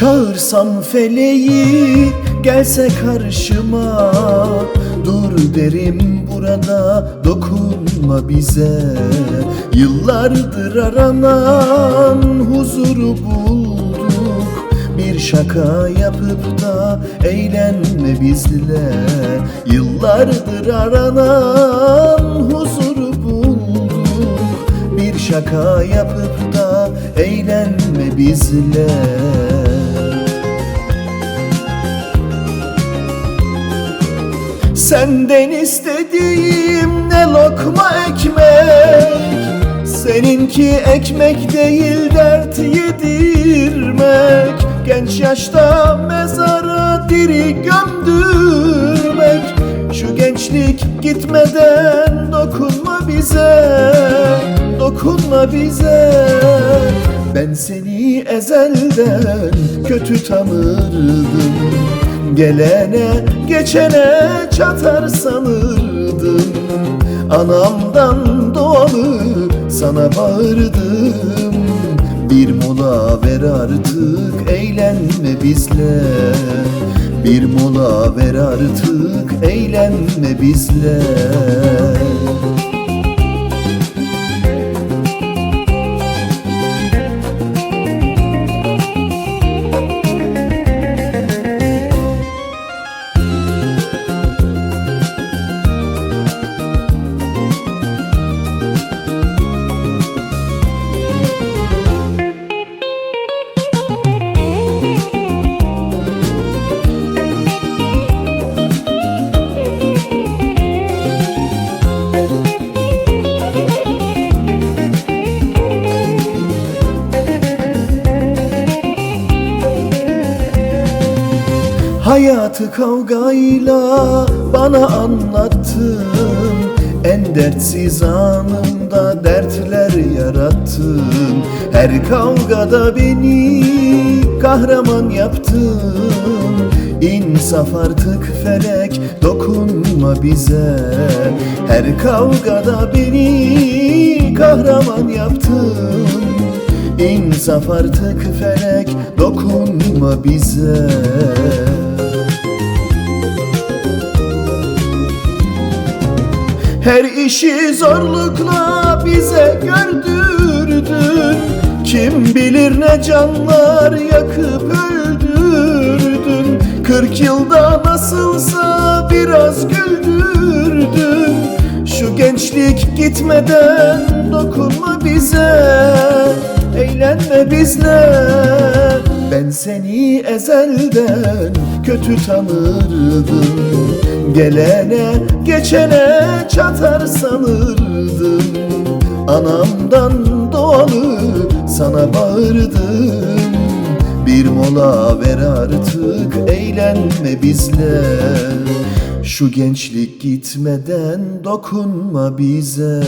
Çağırsam feleği gelse karşıma. Dur derim burada dokunma bize. Yıllardır aranan huzuru bulduk. Bir şaka yapıp da eğlenme bizle. Yıllardır aranan huzuru bulduk. Bir şaka yapıp da eğlenme bizle Senden istediğim ne lokma ekmek? Seninki ekmek değil dert yedirmek. Genç yaşta mezara diri gömdürmek. Şu gençlik gitmeden dokunma bize Dokunma bize. Ben seni ezelden kötü tanırdım Gelene geçene çatar sanırdım. Anamdan doğalı sana bağırdım. Bir mola ver artık eğlenme bizle. Bir mola ver artık eğlenme bizle Hayatı kavgayla bana anlattın. En dertsiz anımda dertler yarattın. Her kavgada beni kahraman yaptın. İnsaf artık felek dokunma bize. Her kavgada beni kahraman yaptın. İnsaf artık felek dokunma bize Her işi zorlukla bize gördürdün. Kim bilir ne canlar yakıp öldürdün. Kırk yılda nasılsa biraz güldürdün. Şu gençlik gitmeden dokunma bize Eğlenme bizle. Ben seni ezelden kötü tanırdım Gelene geçene çatar sanırdım. Anamdan doğalı sana bağırdım. Bir mola ver artık eğlenme bizle. Şu gençlik gitmeden dokunma bize